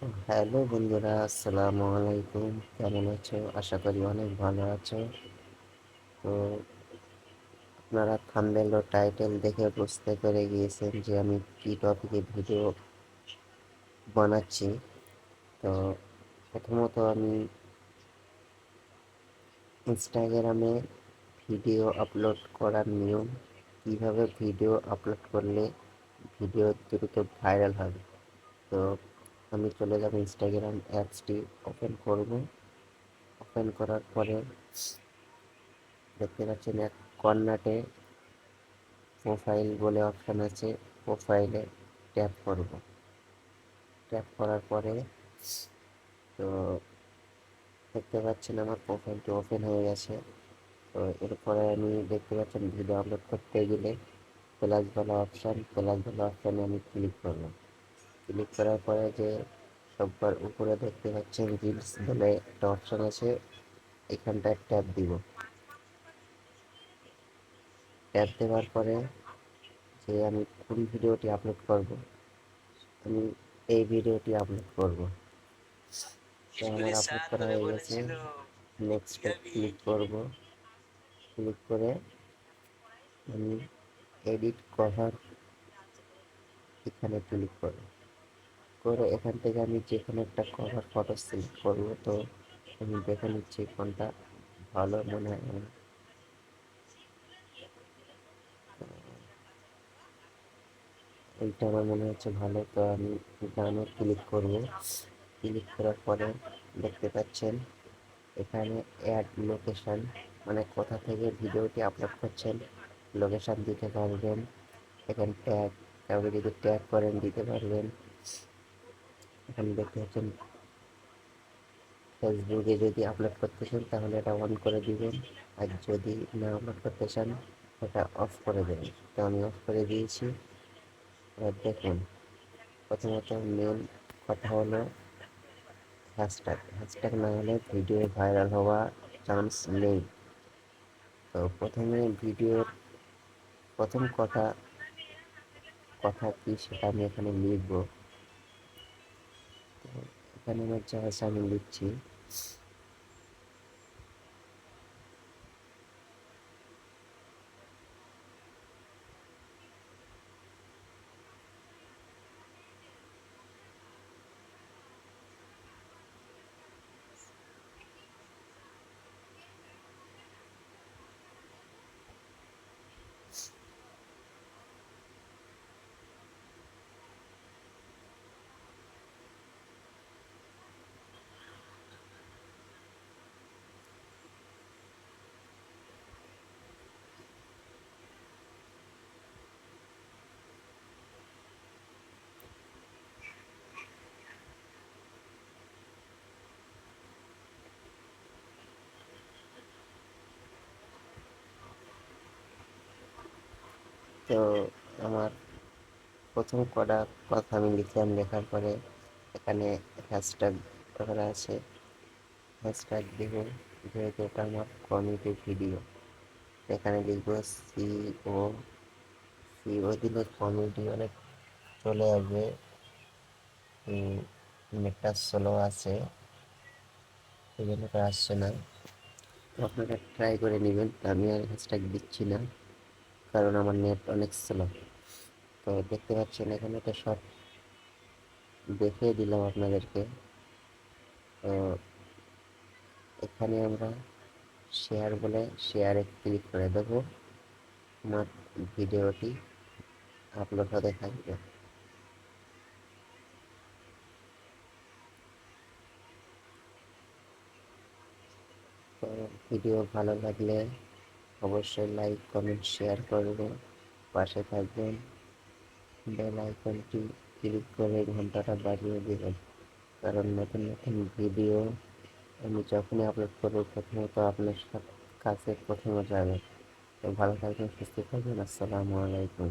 Hello বন্ধুরা, আসসালামু আলাইকুম। কেমন আছো? আশা করি অনেক ভালো আছো। তো আপনারা থাম্বনেল ও টাইটেল দেখে বুঝতে পেরে গিয়েছেন যে আমি কী টপিকে ভিডিও বানাচ্ছি। তো প্রথমত আমি ইনস্টাগ্রামে ভিডিও আপলোড করার নিয়ম, কীভাবে ভিডিও আপলোড করলে ভিডিও দ্রুত ভাইরাল হবে। তো আমি চলে যাব ইনস্টাগ্রাম অ্যাপসটি ওপেন করব। ওপেন করার পরে দেখতে পাচ্ছেন এক কর্নাটে প্রোফাইল বলে অপশান আছে প্রোফাইলে ট্যাপ করব। ট্যাপ করার পরে তো দেখতে পাচ্ছেন আমার প্রোফাইলটি ওপেন হয়ে গেছে। তো এরপরে আমি দেখতে পাচ্ছেন ভিডিও আপলোড করতে গেলে প্লাস বলা অপশান প্লাস বলা অপশানে আমি ক্লিক করব। ক্লিক করার পরে যে সববার উপরে দেখতে পাচ্ছেন রিলস বলে একটা অপশান আছে এখানটায় ট্যাপ দিব। ট্যাপ দেওয়ার পরে যে আমি কোন ভিডিওটি আপলোড করব আমি এই ভিডিওটি আপলোড করব। তো আমার আপলোড করা হয়ে গেছে। নেক্সট ক্লিক করব। ক্লিক করে আমি এডিট কভার এখানে ক্লিক করব। করে এখান থেকে আমি যে কোনো একটা কভার ফটো সিলেক্ট করব। তো আমি দেখে নিচ্ছি কোনটা ভালো মনে হয়। এইটা আমার মনে হচ্ছে ভালো। তো আমি গানে ক্লিক করব। ক্লিক করার পরে দেখতে পাচ্ছেন, এখানে অ্যাড লোকেশন মানে কোথা থেকে ভিডিওটি আপলোড করছেন লোকেশন দিতে পারবেন। এখানে ট্যাগ কাউকে যদি ট্যাগ করেন দিতে পারবেন। এখানে দেখতে পাচ্ছেন। ফেসবুকে যদি আপলোড করতে চান, তাহলে এটা অন করে দিবেন। আর যদি না আপলোড করতে চান, এটা অফ করে দেবেন। তো আমি অফ করে দিয়েছি। এবার দেখুন, প্রথমত মেন কথা হলো হ্যাশট্যাগ হ্যাশট্যাগ না হলে ভিডিও ভাইরাল হওয়া চান্স নেই। তো প্রথমে ভিডিওর প্রথম কথা কথা কি সেটা আমি এখানে লিখব। এখানে আমার যা আছে আমি লিখছি তো আমার প্রথম কটা কথা আমি লিখলাম, লেখার পরে এখানে হ্যাশট্যাগ করা আছে। হ্যাশট্যাগ দিব যেহেতু এটা আমার কমিটি ভিডিও এখানে লিখব সিও সিও দিলে কমিটি অনেক চলে আসবে। নেটটা স্লো আছে এই জন্য আসছে না। আপনারা ট্রাই করে নেবেন, আমি আর হ্যাশট্যাগ দিচ্ছি না। কারণ আমার নেট অনেক স্লো তো দেখতে পাচ্ছেন, এখানে তো সব দেখিয়ে দিলাম আপনাদেরকে। তো এখানে আমরা শেয়ার বলে শেয়ারে ক্লিক করে দেবো। আমার ভিডিওটি আপলোড হতে থাকবে। ভিডিও ভালো লাগলে অবশ্যই লাইক কমেন্ট শেয়ার করবেন। পাশে থাকবেন। বেল আইকনটি ক্লিক করে ঘন্টাটা বাড়িয়ে দেবেন। কারণ নতুন নতুন ভিডিও আমি যখনই আপলোড করব প্রথমত আপনার কাছে প্রথমে যাবে। তো ভালো থাকবেন, সুস্থ থাকবেন। আসসালামু আলাইকুম।